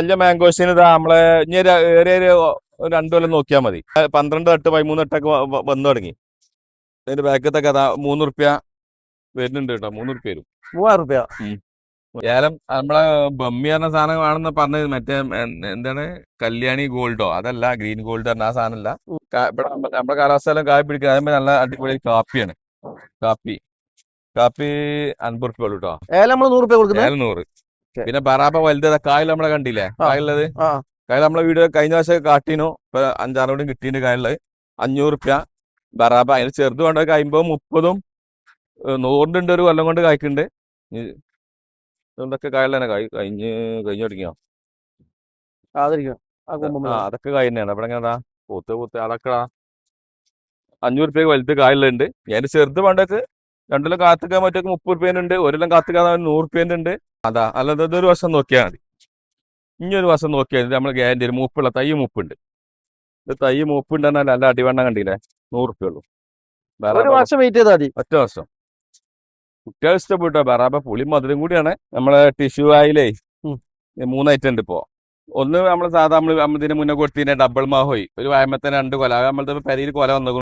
വലിയ മാംഗോസിന് ഇതാ നമ്മളെ ഇനി ഏറെ ഏറിയ ഒരു രണ്ടു കൊല്ലം നോക്കിയാൽ മതി. പന്ത്രണ്ട് തട്ട് പതിമൂന്ന് വ- വന്നു തുടങ്ങി. അതിന്റെ ബാക്കത്തെ കഥ മൂന്ന് റുപ്യ വരുന്നുണ്ട് കേട്ടോ. മൂന്ന് റുപ്യ വരും. മൂവായിരം റുപ്യ ഏലം നമ്മളെ ബമ്മി പറഞ്ഞ സാധനമാണെന്ന് പറഞ്ഞത് മറ്റേ എന്താണ്? കല്യാണി ഗോൾഡോ? അതല്ല ഗ്രീൻ ഗോൾഡ് പറഞ്ഞ ആ സാധനമല്ല. അല്ല ഇവിടെ നമ്മ- നമ്മുടെ കാലാവസ്ഥയിലും കാപ്പി പിടിക്കുക അതേപോലെ നല്ല അടിപൊളി കാപ്പിയാണ്. കാപ്പി. കാപ്പി അൻപത് റുപ്യ ഉള്ളൂ കേട്ടോ. ഏലം നമ്മൾ നൂറ് റുപ്യ കൊടുക്കുന്നത് ഏലം നൂറ്. പിന്നെ ബറാബ വലുത് കായൽ നമ്മളെ കണ്ടില്ലേ. കായലുള്ളത് കായൽ നമ്മളെ വീഡിയോ കഴിഞ്ഞ പ്രാവശ്യം കാട്ടിനു. ഇപ്പൊ അഞ്ചാറ് വീടും കിട്ടിയിട്ടുണ്ട് കായലുള്ളത് അഞ്ഞൂറ് റുപ്യ ബറാബ. അതിന് ചെറുത് വേണ്ട കഴിയുമ്പോ മുപ്പതും നൂറിന്റെ ഉണ്ട് ഒരു കൊല്ലം കൊണ്ട് കായ്ക്കുന്നുണ്ട് ഇതൊക്കെ കായൽ തന്നെ കായ് കഴിഞ്ഞ് കഴിഞ്ഞു തുടങ്ങിയോ? അതൊക്കെ കായ് തന്നെയാണ്. എങ്ങനെ ഇങ്ങനെ പൂത്ത് പൂത്ത് അതൊക്കെ അഞ്ഞൂറ് റുപ്യക്ക് വലുത് കായലുണ്ട് ഞാൻ ചെറുത് വേണ്ടക്ക് രണ്ടിലും കാത്തുക്കാൻ പറ്റൊക്കെ മുപ്പത് റുപ്യേനുണ്ട് ഒരെല്ലാം കാത്തുക്കാൻ നൂറ് റുപ്യേന്റെ ഉണ്ട് അതാ അല്ലാതെ ഇതൊരു വശം നോക്കിയാൽ മതി. ഇനി ഒരു വശം നോക്കിയാൽ മതി. നമ്മൾ ഗ്യാരണ്ടി ഒരു മൂപ്പുള്ള തൈ മൂപ്പുണ്ട്. ഇത് തൈ മൂപ്പുണ്ട് എന്നാൽ നല്ല അടിവണ്ണം കണ്ടില്ലേ? നൂറ് റുപ്യ ഉള്ളൂ ഒരു വർഷം വെയിറ്റ് ചെയ്താൽ മതി. ഒറ്റ വർഷം കുട്ടികൾ ഇഷ്ടപ്പെട്ടോ? ബറാബ പുളി മധുരം കൂടിയാണ്. നമ്മളെ ടിഷ്യൂ ആയില്ലേ മൂന്ന് ഐറ്റം ഉണ്ട് ഇപ്പോ. ഒന്ന് നമ്മൾ സാധാ നമ്മൾ ഇതിന് മുന്നേ കൊടുത്തിന്റെ ഡബിൾ മാഹോയി ഒരു വായ്മത്തെ രണ്ട് കൊല. നമ്മളത് പെരിയിൽ കൊല വന്നു